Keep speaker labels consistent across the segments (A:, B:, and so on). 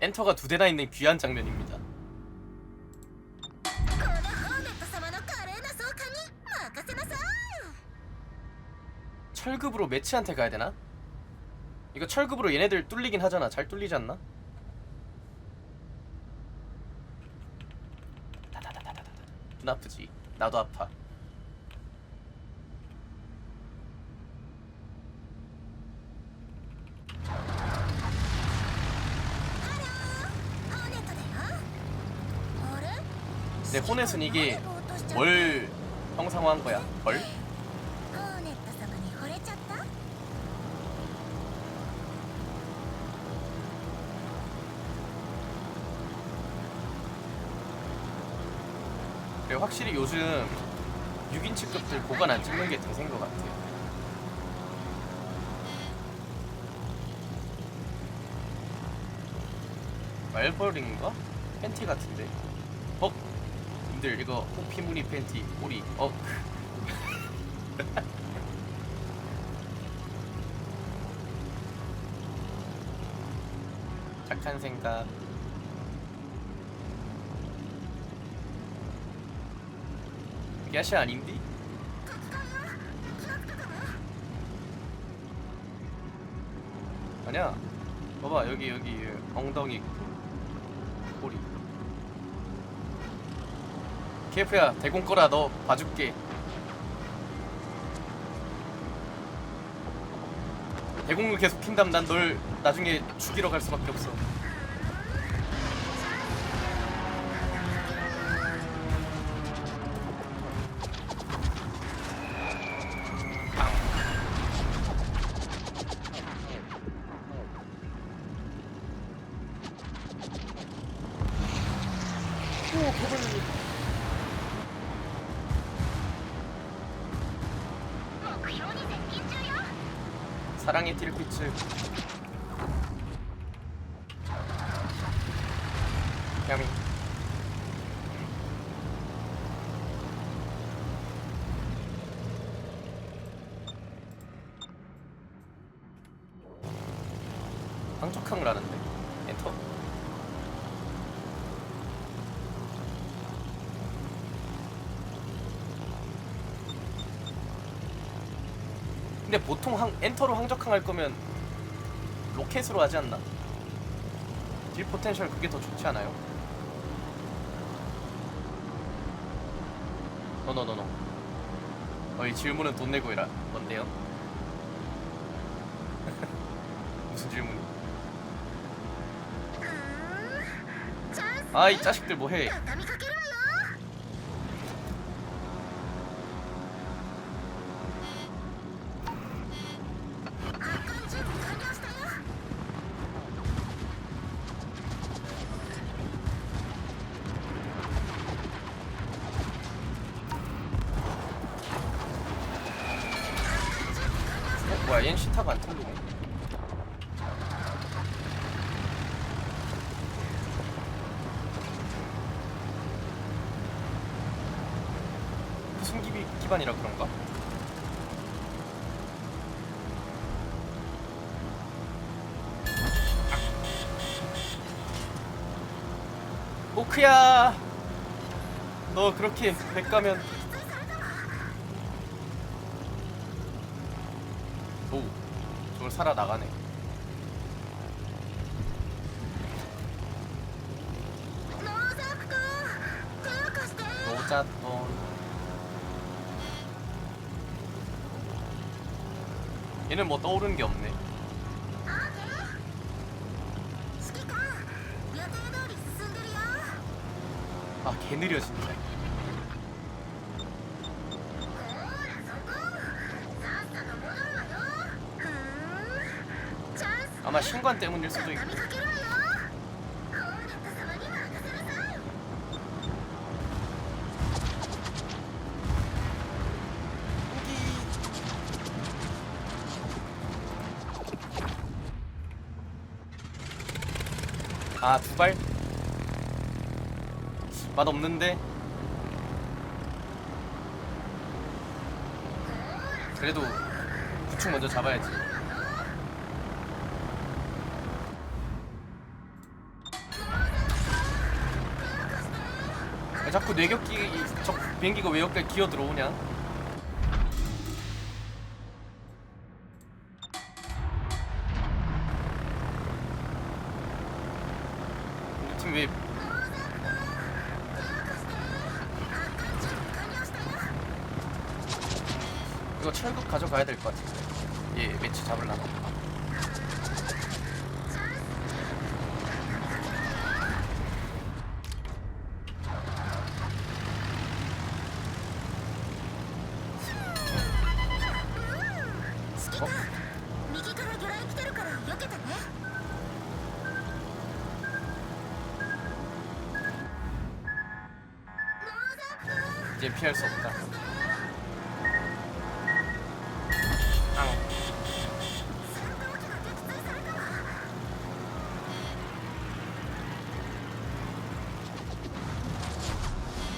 A: 엔터가 두 대나 있는 귀한 장면입니다. 철급으로 매치한테 가야 되나? 이거 철급으로 얘네들 뚫리긴 하잖아. 잘 뚫리지 않나? 눈 아프지. 나도 아파. 근데 호넷은 이게
B: ぼーっとしちゃった
A: 뭘 형상화한 거야? 벌?
B: ホーネット様に惚れちゃった
A: 그래 확실히 요즘 6인 측급들 고관 안 찍는 게 대세인 것 같아. 말벌인가? 팬티 같은데. 어? 님들 이거 호피 무늬 팬티 꼬리. 어? 착한 생각. 야시 아닌디? 아니야. 봐봐 여기 여기 엉덩이 그 꼬리. KF야 대공 꺼라 너 봐줄게. 대공을 계속 킨다면 난 널 나중에 죽이러 갈 수밖에 없어. 사랑의 틸피츠 야미 방촉항을 하는데 엔터 근데 보통 항, 엔터로 황적항 할 거면 로켓으로 하지 않나? 딜 포텐셜 그게 더 좋지 않아요? 노노노노 어이 질문은 돈 내고 해라 뭔데요? 무슨 질문
B: 아,
A: 아이 자식들 뭐해 기비, 기반이라 그런가? 오크야! 너 그렇게 백 가면 오 저걸 살아나가네.
B: ノーザー
A: 얘는 뭐 떠오르는 게 없네. 아, 개 느려, 진짜. 아마 신관 때문일 수도 있고. 아 두발? 맛없는데? 그래도 구축 먼저 잡아야지 자꾸 뇌격기 저 비행기가 왜 여기까지 기어 들어오냐
B: 구입
A: 이거 철국 가져가야 될 것 같은데. 얘 매치
B: 잡을라면
A: 이제 피할 수 없다.
B: 아.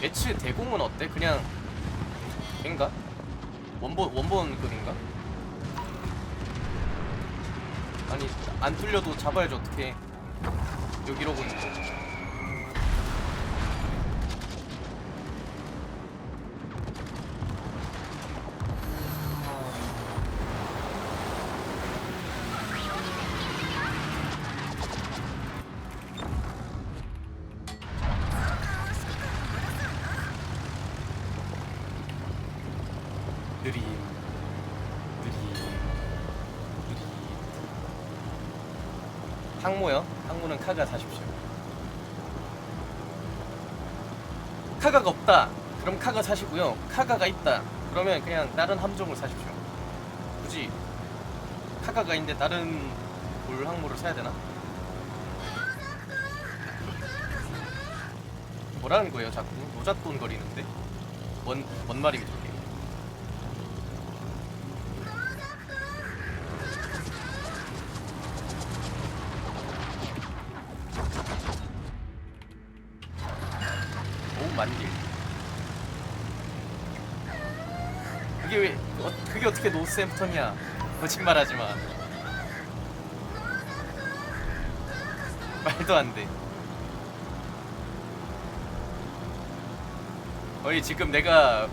A: 매치 대공은 어때? 그냥 인가 원본 원본급인가? 아니 안 뚫려도 잡아야지 어떻게 여기로군. 느림 느림 느림 항모요? 항모는 카가 사십시오. 카가가 없다. 그럼 카가 사시고요. 카가가 있다. 그러면 그냥 다른 함정을 사십시오. 굳이 카가가 있는데 다른 물 항모를 사야 되나? 뭐라는 거예요 자꾸? 노잣돈 거리는데? 뭔, 뭔저게 오 만딜 그게 왜 어, 노스햄프턴이야 거짓말하지 마. 말도 안돼. 어이 지금 내가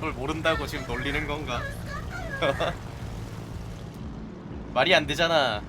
A: 걸 모른다고 지금 놀리는 건가? 말이 안 되잖아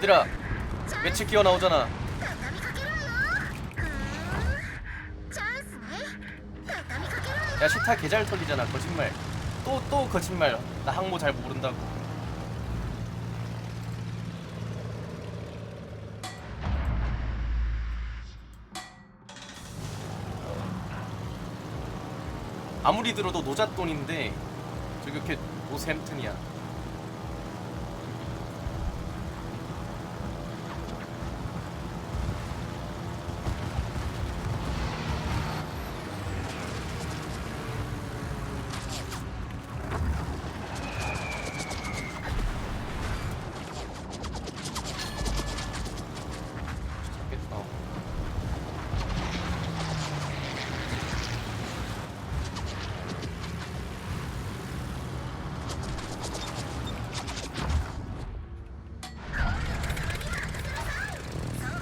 A: 얘들아 며칠 끼어 나오잖아. 야 시타 개잘 털리잖아 거짓말. 또또 또 거짓말. 나 항모 잘 모른다고. 아무리 들어도 노잣돈인데 저기 이렇게 노샘튼이야.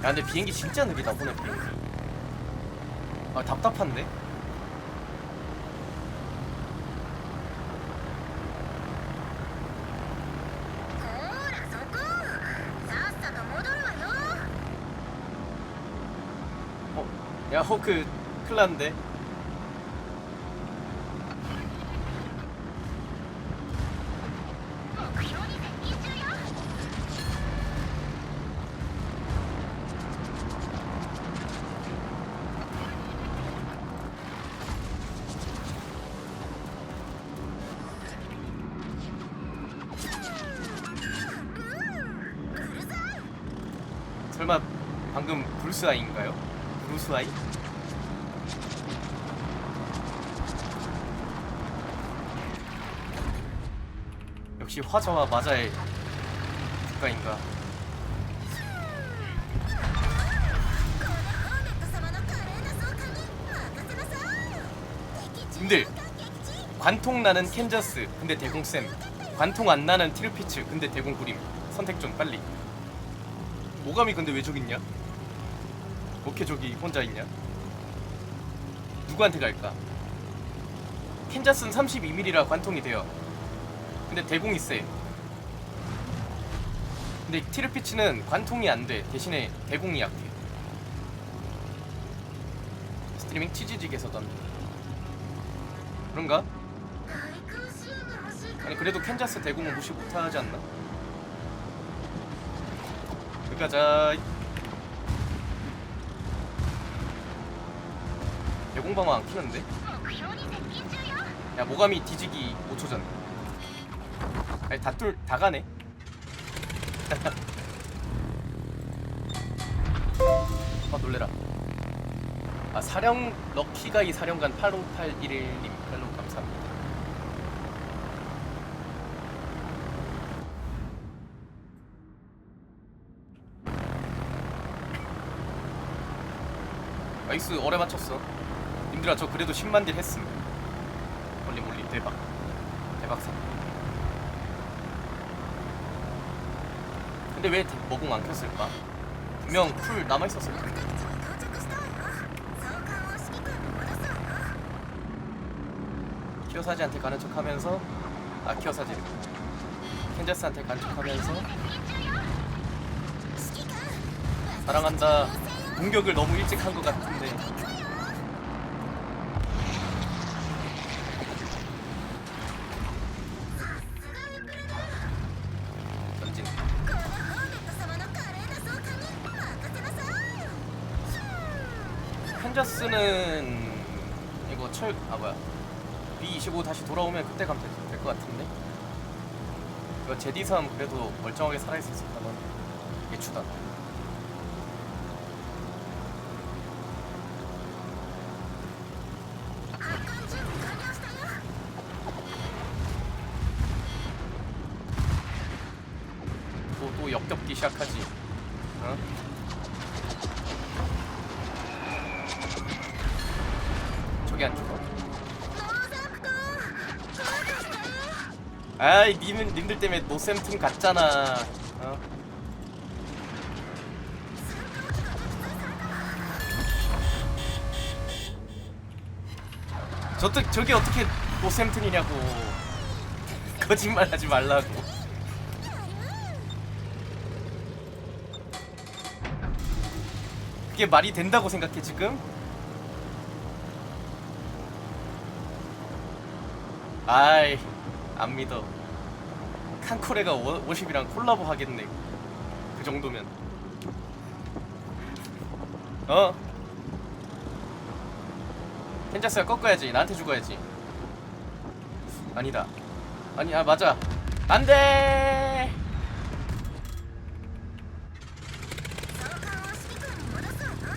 A: 아 근데 비행기 진짜 느리다 보네 비행기 아 답답한데?
B: 어? 야
A: 어, 그, 호크 클난데 브루스아이인가요? 브루스아이? 역시 화자와 마자의 국가인가 님들 관통 나는 캔자스 근데 대공쌤 관통 안 나는 티루피츠, 근데 대공 구림 선택 좀 빨리 모감이 근데 왜 저기 있냐? 어떻게 저기 혼자 있냐? 누구한테 갈까? 캔자스는 32mm라 관통이 돼요. 근데 대공이 세. 근데 티르피치는 관통이 안 돼. 대신에 대공이 약해. 스트리밍 치즈직에서 던져. 그런가? 아니 그래도 캔자스 대공은 무시 못하지 않나? 그까, 자... 공방만 안 키는데? 야 모감이 뒤지기 5초 전. 아니 다툴 다 가네. 아 놀래라. 아 사령 럭키가이 사령관 85811님 별로 감사합니다. 아이스 오래 맞췄어. 님들아 저 그래도 10만 딜 했음 올림 올림 대박. 대박사. 근데 왜 모공 안 켰을까? 분명 쿨 남아있었을 텐데. 키요사지한테 가는 척 하면서 아 키요사지 켄제스한테 가는 척 하면서. 사랑한다. 공격을 너무 일찍 한 것 같은데. 혼자 쓰는 이거 철 아 뭐야? B25 다시 돌아오면 그때 가면 될 것 같은데? 이거 제디섬 그래도 멀쩡하게 살아있었다면 이게 추다. 또, 또 역겹기 시작하지. 어? 그게 안 죽어? 아이 님은 님들 때문에 노샘팀 갔잖아. 어? 저, 저게 어떻게 노샘팀이냐고 거짓말하지 말라고. 그게 말이 된다고 생각해 지금? 아이 안 믿어. 칸코레가 50이랑 콜라보 하겠네. 그 정도면. 어? 텐자스가 꺾어야지. 나한테 죽어야지. 아니다. 아니 아 맞아. 안돼!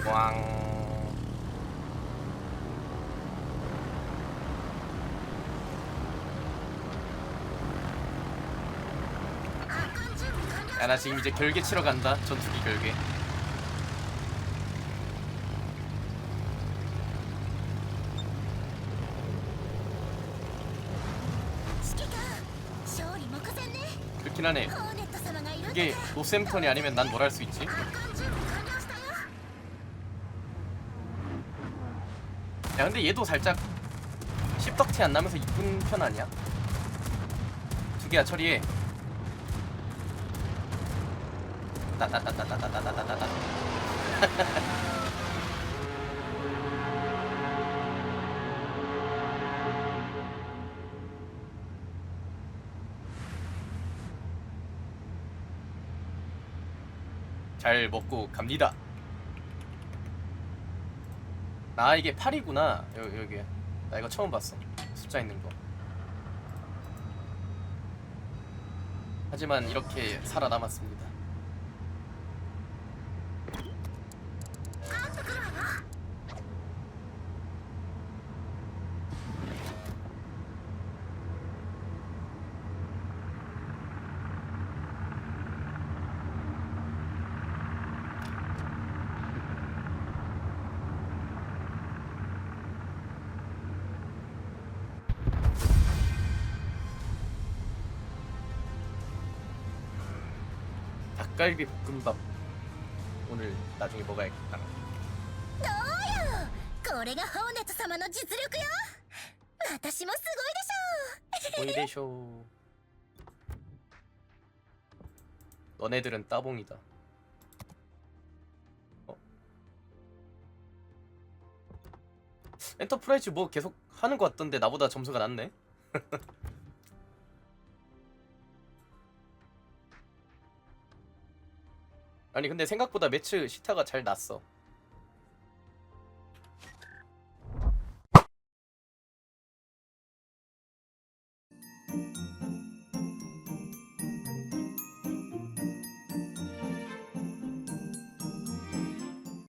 A: 왕.
B: 아,
A: 야나 지금 이제 결계 치러 간다. 전투기 결계. 그렇긴 하네. 이게 노샘턴이 아니면 난 뭘 할 수 있지? 야 근데 얘도 살짝 십덕티 안 나면서 이쁜 편 아니야? 두 개야 처리해. 따따따따따따따따따따 잘 먹고 갑니다. 아 이게 8이구나. 여기 여기 나 이거 처음 봤어. 숫자 있는 거. 하지만 이렇게 살아남았습니다 닭갈비 볶음밥 오늘 나중에 먹어야겠다
B: これがホーネット様の実力よ私もすごいでしょ
A: 오이데쇼 너네들은 따봉이다 어? 엔터프라이즈 뭐 계속 하는 것 같던데 나보다 점수가 낮네 아니 근데 생각보다 매치 시타가 잘 났어